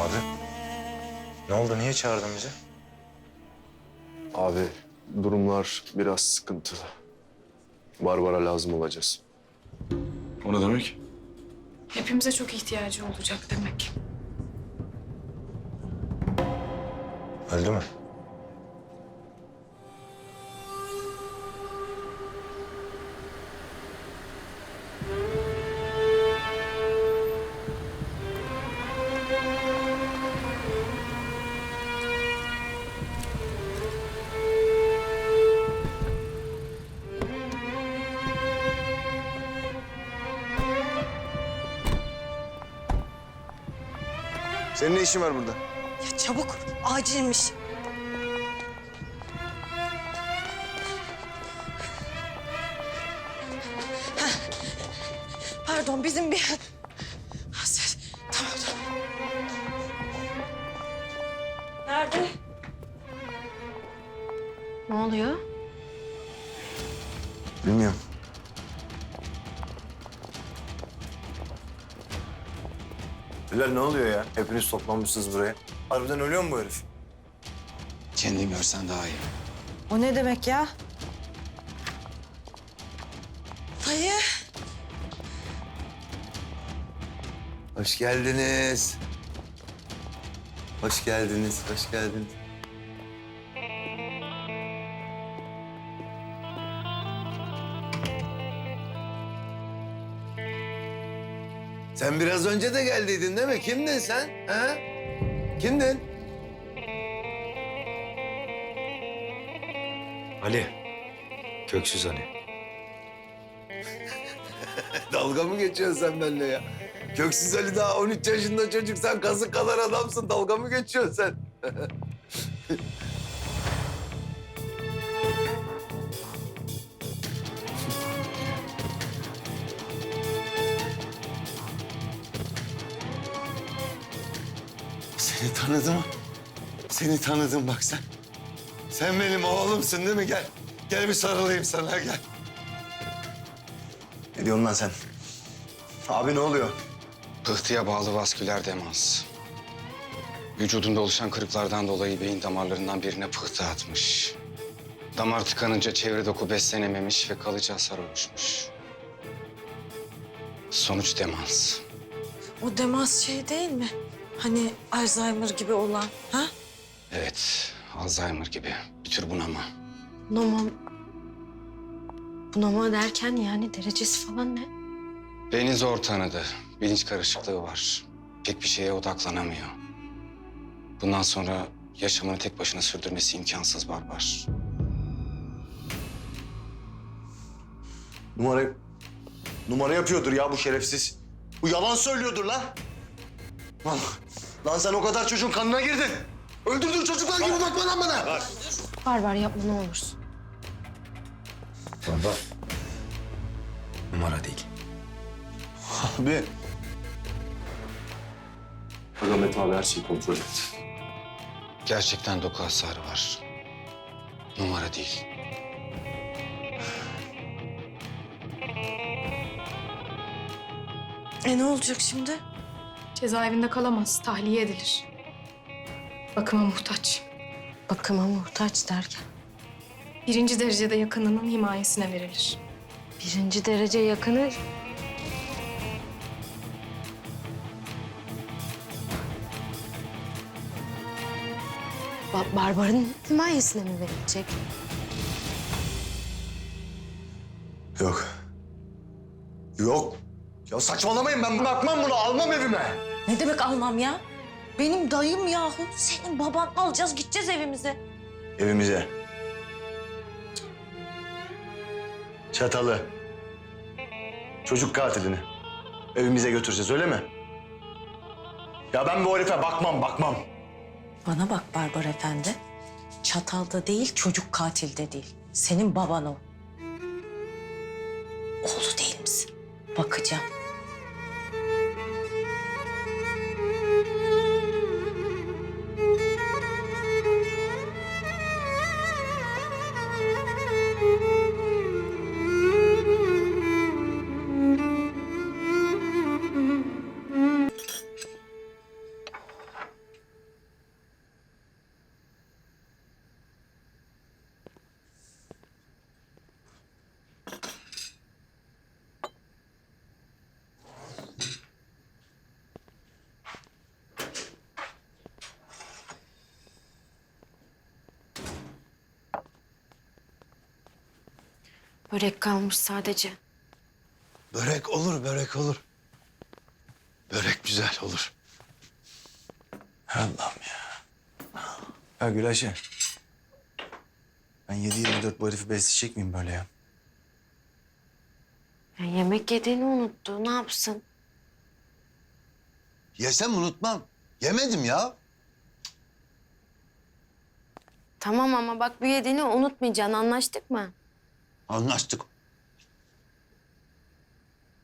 Abi. Ne oldu? Niye çağırdın bizi? Abi durumlar biraz sıkıntılı. Barbara lazım olacağız. O ne demek? Hepimize çok ihtiyacı olacak demek. Öldü mü? İşin var burada? Ya çabuk, acilmiş. Pardon, bizim bir... Bilal ne oluyor ya? Hepiniz toplanmışsınız buraya. Harbiden ölüyor mu bu herif? Kendin görsen daha iyi. O ne demek ya? Dayı. Hoş geldiniz. Hoş geldiniz, hoş geldiniz. Sen biraz önce de geldiydin değil mi? Kimdin sen? Ha? Kimdin? Ali. Köksüz Ali. Dalga mı geçiyorsun sen benimle ya? Köksüz Ali daha 13 yaşında çocuk. Sen kazık kadar adamsın. Dalga mı geçiyorsun sen? tanıdım. Seni tanıdım bak sen. Sen benim oğlumsun değil mi? Gel. Gel bir sarılayım sana gel. Ne diyorsun lan sen? Abi ne oluyor? Pıhtıya bağlı vasküler demans. Vücudunda oluşan kırıklardan dolayı beyin damarlarından birine pıhtı atmış. Damar tıkanınca çevre doku beslenememiş ve kalıcı hasar oluşmuş. Sonuç demans. O demans şey değil mi? Hani Alzheimer gibi olan, ha? Evet, Alzheimer gibi. Bir tür bunama. Bunama... Bunama derken yani derecesi falan ne? Beyni zor tanıdı. Bilinç karışıklığı var. Pek bir şeye odaklanamıyor. Bundan sonra yaşamını tek başına sürdürmesi imkansız Barbar. Numara... Numara yapıyordur ya bu şerefsiz. Bu yalan söylüyordur lan. Lan, lan sen o kadar çocuğun kanına girdin. Öldürdün çocuklar gibi bakma lan bana. Barbar yapma ne olursun. Baba. Numara değil. Abi. Ahmet abi her şeyi kontrol etti. Gerçekten doku hasarı var. Numara değil. E ne olacak şimdi? Cezaevinde kalamaz, tahliye edilir. Bakıma muhtaç. Bakıma muhtaç derken. Birinci derecede yakınının himayesine verilir. Birinci derece yakını... Ba Barbar'ın himayesine mi verilecek? Yok. Yok. Ya saçmalamayın ben bakmam bunu almam evime. Ne demek almam ya? Benim dayım yahu. Senin baban alacağız gideceğiz evimize. Evimize. Çatalı. Çocuk katilini. Evimize götüreceğiz öyle mi? Ya ben bu herife bakmam bakmam. Bana bak Barbar Efendi. Çatalda değil çocuk katilde değil. Senin baban o. Oğlu değil misin? Bakacağım. Börek kalmış sadece. Börek olur, börek olur. Börek güzel olur. Allah'ım ya. Ya Gülayşe. Ben 7-24 bu herifi besleyecek miyim böyle ya? Ya yemek yediğini unuttu. Ne yapsın? Yesem unutmam. Yemedim ya. Tamam ama bak bu yediğini unutmayacaksın. Anlaştık mı? Anlaştık.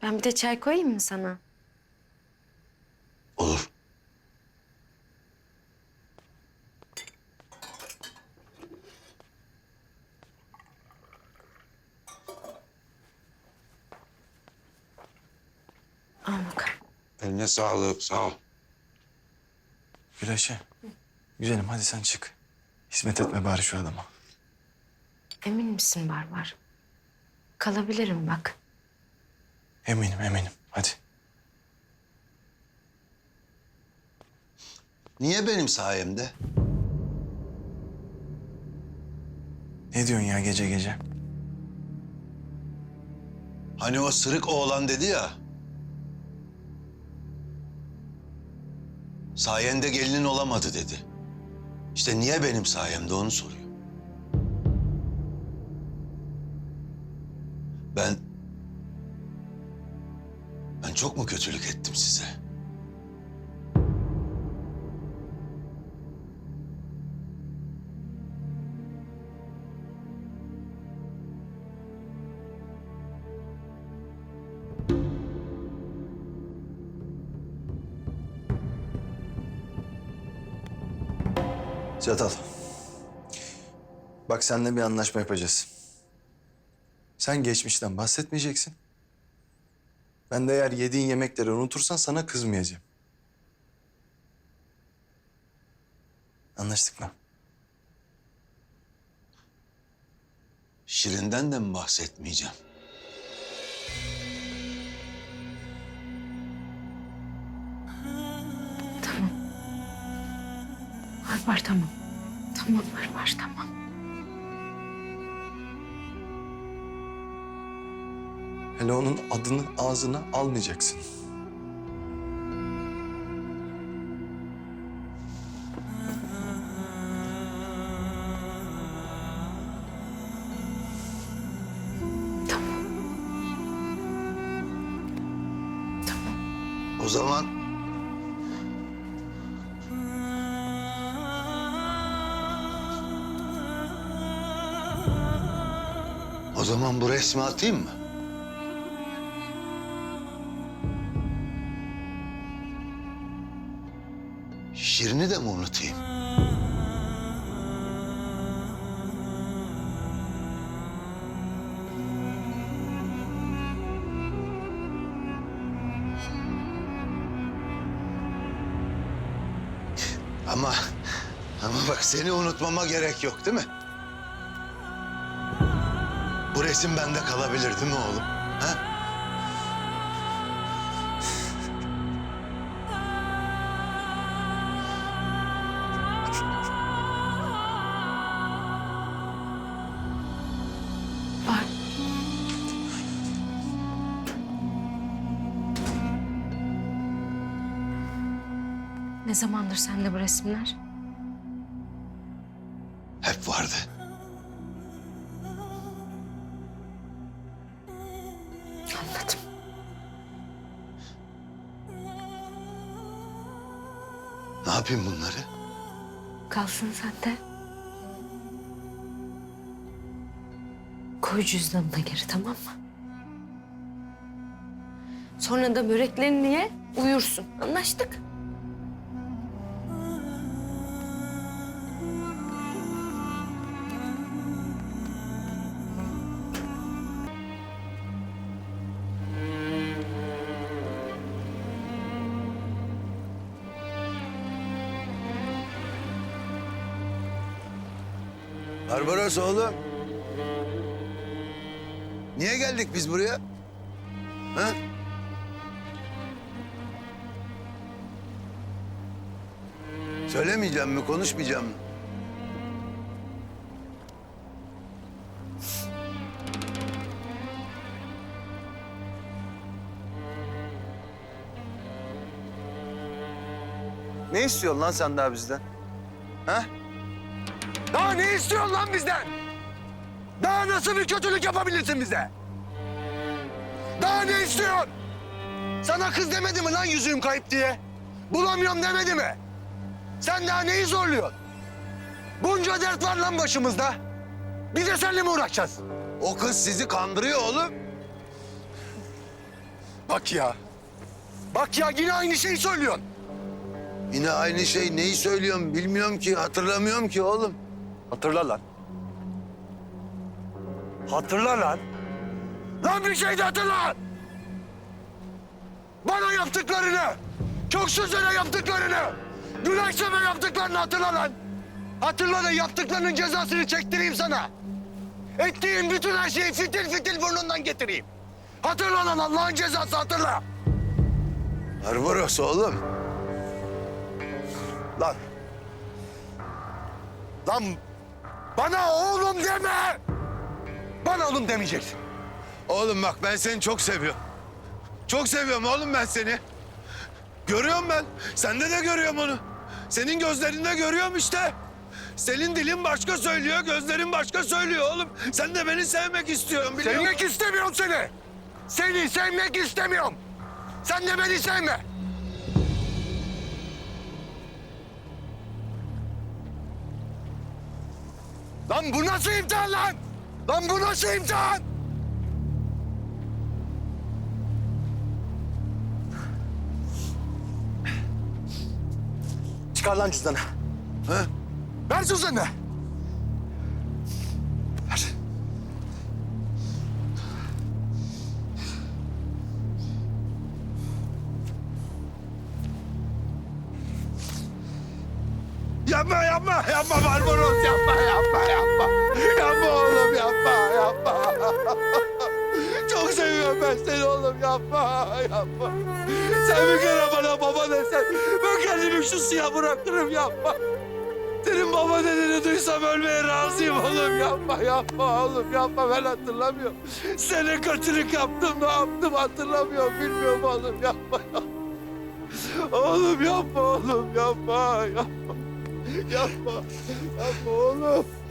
Ben bir de çay koyayım mı sana? Olur. Al bakalım. Eline sağlık, sağ ol. Gülayşe. Güzelim hadi sen çık. Hizmet etme bari şu adama. Emin misin Barbar? Kalabilirim bak. Eminim eminim. Hadi. Niye benim sayemde? Ne diyorsun ya gece gece? Hani o sırık oğlan dedi ya. Sayende gelinin olamadı dedi. İşte niye benim sayemde onu soruyor. Ben... Ben çok mu kötülük ettim size? Çatal. Bak seninle bir anlaşma yapacağız. Sen geçmişten bahsetmeyeceksin. Ben de eğer yediğin yemekleri unutursan sana kızmayacağım. Anlaştık mı? Şirin'den de mi bahsetmeyeceğim? Barbar tamam. Tamam Barbar tamam. Hele onun adını ağzına almayacaksın. O zaman... O zaman bu resmi atayım mı? Şirin'i de mi unutayım? Ama ama bak seni unutmama gerek yok değil mi? Bu resim bende kalabilir değil mi oğlum? Ha? Zamandır sende bu resimler? Hep vardı. Anladım. Ne yapayım bunları? Kalsın sende. Koy cüzdanına geri tamam mı? Sonra da böreklerini ye, uyursun. Anlaştık. burası oğlum? Niye geldik biz buraya? Ha? Söylemeyeceğim mi, konuşmayacağım mı? Ne istiyorsun lan sen daha bizden? Ha? Ne istiyorsun lan bizden? Daha nasıl bir kötülük yapabilirsin bize? Daha ne istiyorsun? Sana kız demedi mi lan yüzüğüm kayıp diye? Bulamıyorum demedi mi? Sen daha neyi zorluyorsun? Bunca dert var lan başımızda. Bir de seninle mi uğraşacağız? O kız sizi kandırıyor oğlum. Bak ya. Bak ya yine aynı şeyi söylüyorsun. Yine aynı şey neyi söylüyorum bilmiyorum ki hatırlamıyorum ki oğlum. Hatırla lan. Hatırla lan. Lan bir şey de hatırla. Bana yaptıklarını, Köksüzlere yaptıklarını, Güneşleme yaptıklarını hatırla lan. Hatırla da yaptıklarının cezasını çektireyim sana. Ettiğin bütün her şeyi fitil fitil burnundan getireyim. Hatırla lan Allah'ın cezası hatırla. Barbaros oğlum. Lan. Lan bana oğlum deme. Bana oğlum demeyeceksin. Oğlum bak ben seni çok seviyorum. Çok seviyorum oğlum ben seni. Görüyorum ben. Sende de görüyorum onu. Senin gözlerinde görüyorum işte. Senin dilin başka söylüyor, gözlerin başka söylüyor oğlum. Sen de beni sevmek istiyorsun biliyor musun? Sevmek istemiyorum seni. Seni sevmek istemiyorum. Sen de beni sevme. Lan bu nasıl imtihan lan? Lan bu nasıl imtihan? Çıkar lan cüzdanı. Ver cüzdanını. Ver. Yapma yapma yapma Barbaros yapma yapma yapma. Yapma oğlum yapma yapma. Çok seviyorum ben seni oğlum yapma yapma. Sen bir kere bana baba desen ben kendimi şu suya bırakırım yapma. Senin baba dediğini duysam ölmeye razıyım oğlum yapma yapma oğlum yapma ben hatırlamıyorum. Sana kötülük yaptım ne yaptım hatırlamıyorum bilmiyorum oğlum yapma yapma. Oğlum yapma oğlum yapma yapma. Yapma. Yapma oğlum.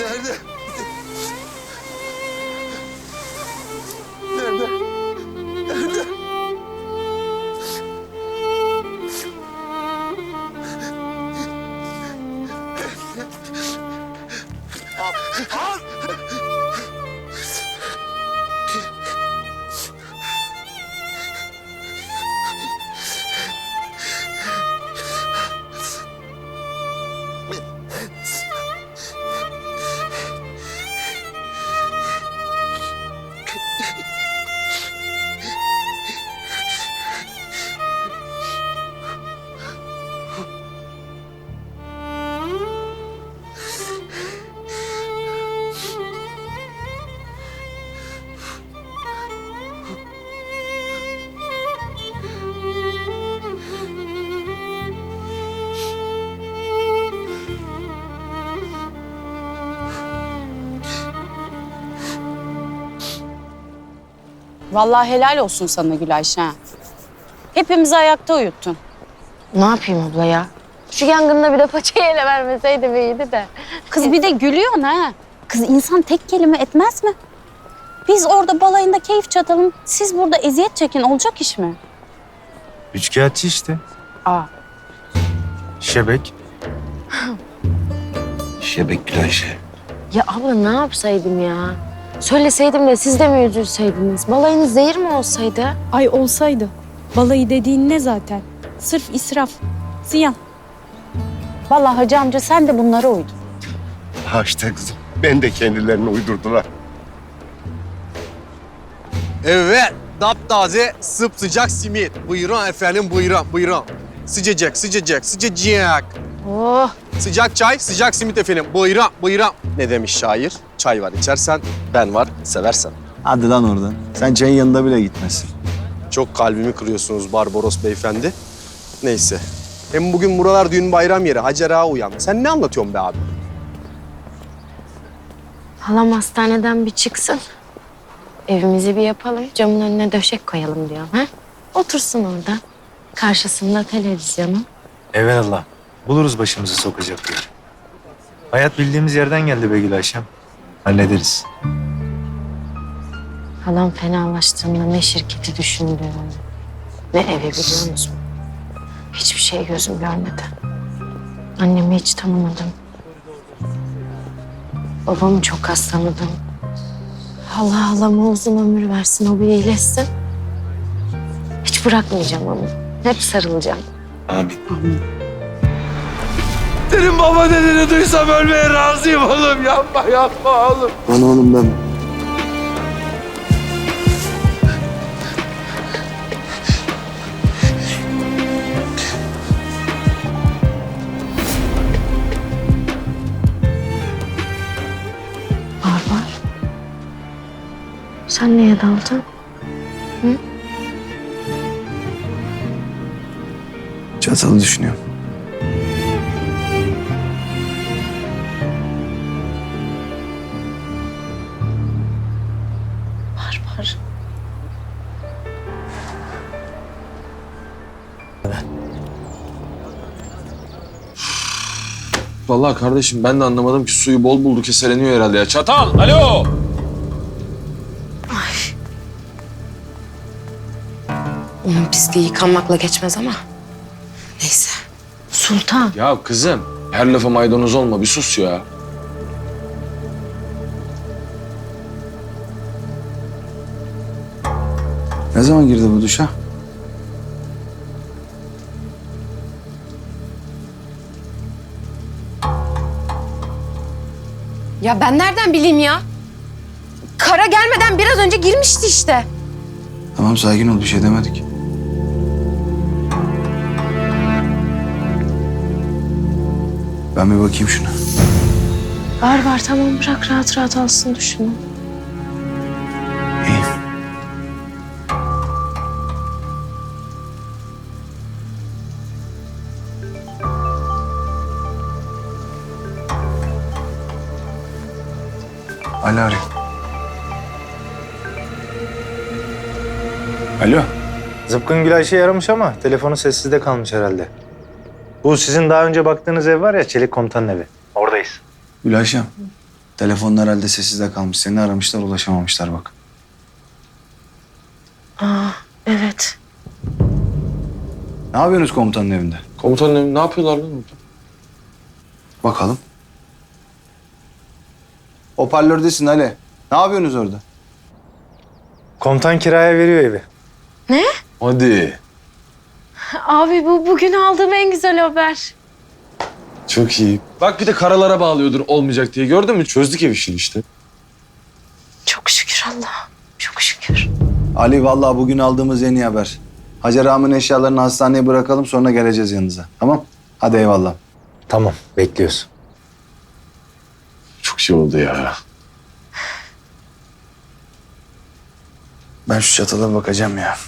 Nerede? Vallahi helal olsun sana Gülayşe. ha. Hepimizi ayakta uyuttun. Ne yapayım abla ya? Şu yangında bir de paçayı ele vermeseydi iyiydi de. Kız bir de gülüyorsun ha. Kız insan tek kelime etmez mi? Biz orada balayında keyif çatalım, siz burada eziyet çekin olacak iş mi? Üçkağıtçı işte. Aa. Şebek. Şebek Gülayşe. Ya abla ne yapsaydım ya? Söyleseydim de siz de mi üzülseydiniz? Balayınız zehir mi olsaydı? Ay olsaydı. Balayı dediğin ne zaten? Sırf israf. Ziyan. Vallahi hacı amca sen de bunlara uydun. Ha işte kızım. Ben de kendilerini uydurdular. Evet, taptaze sıcak simit. Buyurun efendim, buyurun, buyurun. Sıcacık, sıcacık, sıcacık. Oh Sıcak çay, sıcak simit efendim. Buyurun, buyurun. Ne demiş şair? Çay var içersen, ben var seversen. Hadi lan oradan. Sen çayın yanında bile gitmezsin. Çok kalbimi kırıyorsunuz Barbaros beyefendi. Neyse. Hem bugün buralar düğün bayram yeri. Hacer Ağa uyan. Sen ne anlatıyorsun be abi? halam hastaneden bir çıksın. Evimizi bir yapalım. Camın önüne döşek koyalım diyor. Ha? Otursun orada. Karşısında televizyonu. Evelallah. Buluruz başımızı sokacak yer. Hayat bildiğimiz yerden geldi be Gül Ayşem. Hallederiz. Halam fenalaştığında ne şirketi düşündü, ne evi biliyor musun? Hiçbir şey gözüm görmedi. Annemi hiç tanımadım. Babamı çok az tanıdım. Allah halama uzun ömür versin, o bir iyileşsin. Hiç bırakmayacağım onu. Hep sarılacağım. Amin. Senin baba dediğini duysam ölmeye razıyım oğlum. Yapma yapma oğlum. Lan oğlum ben... Barbar. Sen niye daldın? Çatalı düşünüyorum. Vallahi kardeşim ben de anlamadım ki suyu bol buldu keseleniyor herhalde ya. Çatal, alo! Onun pisliği yıkanmakla geçmez ama. Neyse. Sultan. Ya kızım, her lafa maydanoz olma bir sus ya. Ne zaman girdi bu duşa? Ya ben nereden bileyim ya? Kara gelmeden biraz önce girmişti işte. Tamam sakin ol bir şey demedik. Ben bir bakayım şuna. Var var tamam bırak rahat rahat alsın duşunu. Ali arıyor. Alo. Zıpkın Gül Ayşe yaramış ama telefonu sessizde kalmış herhalde. Bu sizin daha önce baktığınız ev var ya Çelik Komutan'ın evi. Oradayız. Gülayşem. Telefonun herhalde sessizde kalmış. Seni aramışlar ulaşamamışlar bak. Aa evet. Ne yapıyorsunuz komutanın evinde? Komutanım ne yapıyorlar lan orada? Bakalım. Hoparlördesin Ali. Ne yapıyorsunuz orada? Komutan kiraya veriyor evi. Hadi. Abi bu bugün aldığım en güzel haber. Çok iyi. Bak bir de karalara bağlıyordur olmayacak diye. Gördün mü? Çözdük ev işini işte. Çok şükür Allah. Çok şükür. Ali vallahi bugün aldığımız yeni haber. Hacer Ağam'ın eşyalarını hastaneye bırakalım sonra geleceğiz yanınıza. Tamam? Hadi eyvallah. Tamam bekliyoruz. Çok şey oldu ya. Ben şu çatala bakacağım ya.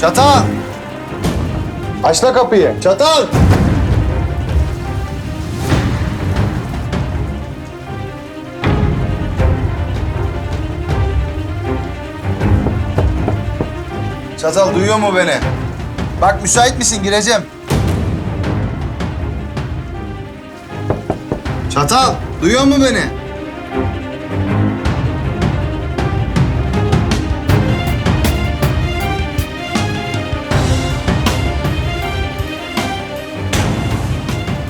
Çatal! Aç la kapıyı. Çatal! Çatal duyuyor mu beni? Bak müsait misin? Gireceğim. Çatal, duyuyor mu beni?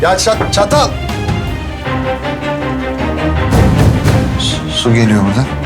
Ya çat, çatal. Su geliyor buradan.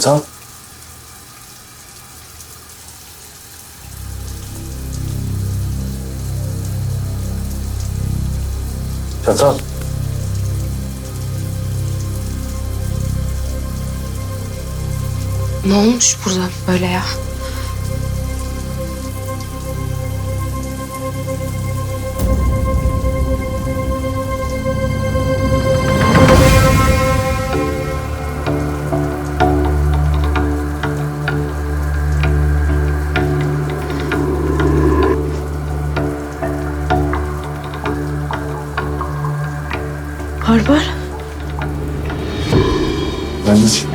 Çatal. Çatal. Ne olmuş burada böyle ya? Barbar. Ben de...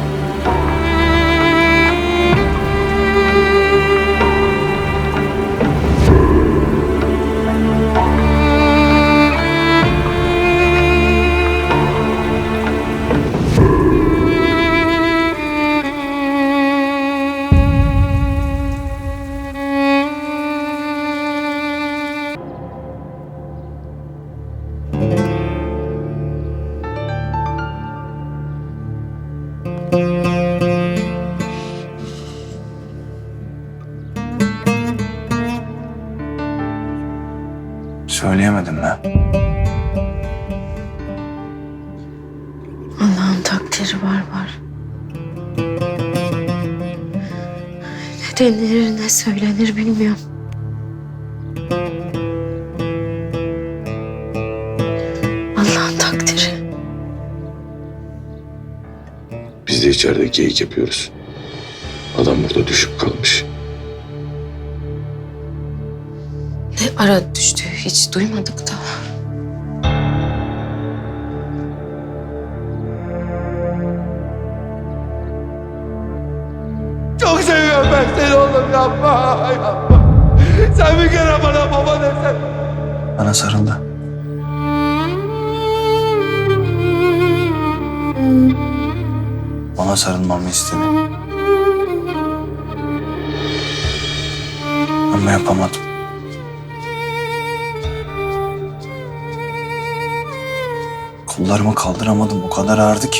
Denir ne söylenir bilmiyorum. Allah'ın takdiri. Biz de içeride geyik yapıyoruz. Adam burada düşüp kalmış. Ne ara düştü hiç duymadık Ama yapamadım. Kollarımı kaldıramadım. O kadar ağırdı ki.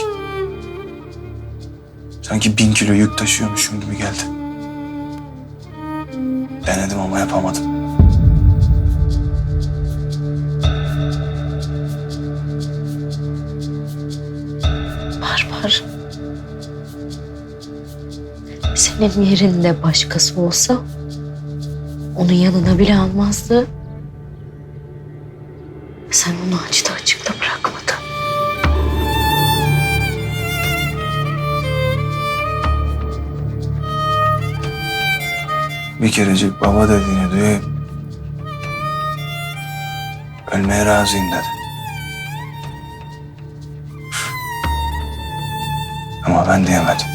Sanki bin kilo yük taşıyormuşum gibi geldi. Denedim ama yapamadım. Barbar. Senin yerinde başkası olsa onun yanına bile almazdı. Sen onu açta açıkta bırakmadın. Bir kerecik baba dediğini duyayım. Ölmeye razıyım dedi. Ama ben diyemedim.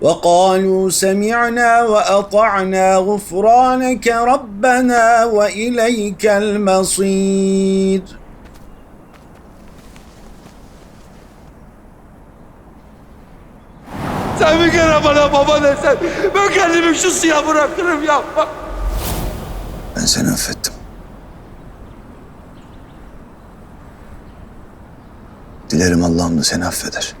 وقالوا سمعنا وأطعنا غفرانك ربنا وإليك المصير Sen bir kere bana baba desen. Ben kendimi şu suya bırakırım yapma. Ben seni affettim. Dilerim Allah'ım da seni affeder.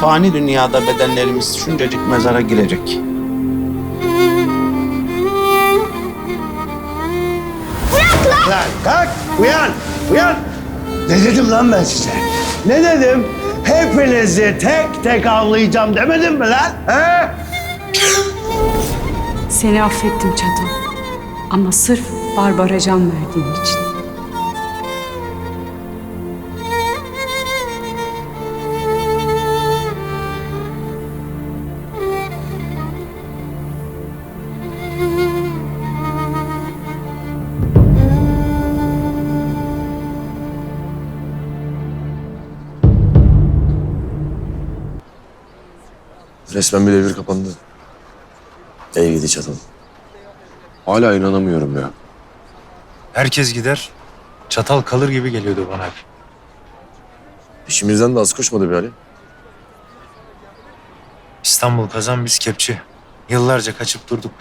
Fani dünyada bedenlerimiz şuncacık mezara girecek. Lan kalk uyan uyan. Ne dedim lan ben size? Ne dedim? Hepinizi tek tek avlayacağım demedim mi lan? He? Seni affettim Çatal. Ama sırf Barbara can verdiğin için. Resmen bir devir kapandı. Ey gidi çatal. Hala inanamıyorum ya. Herkes gider. Çatal kalır gibi geliyordu bana hep. İşimizden de az koşmadı bir Ali. İstanbul kazan biz kepçe. Yıllarca kaçıp durduk.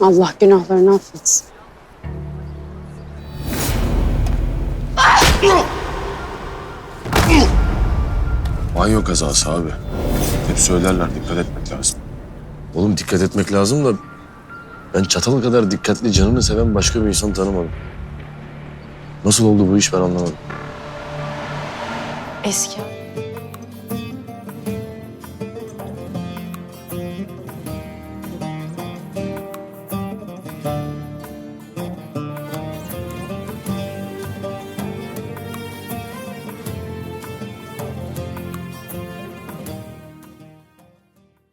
Allah günahlarını affetsin. Banyo kazası abi. Hep söylerler dikkat etmek lazım. Oğlum dikkat etmek lazım da ben çatal kadar dikkatli canını seven başka bir insan tanımadım. Nasıl oldu bu iş ben anlamadım. Eski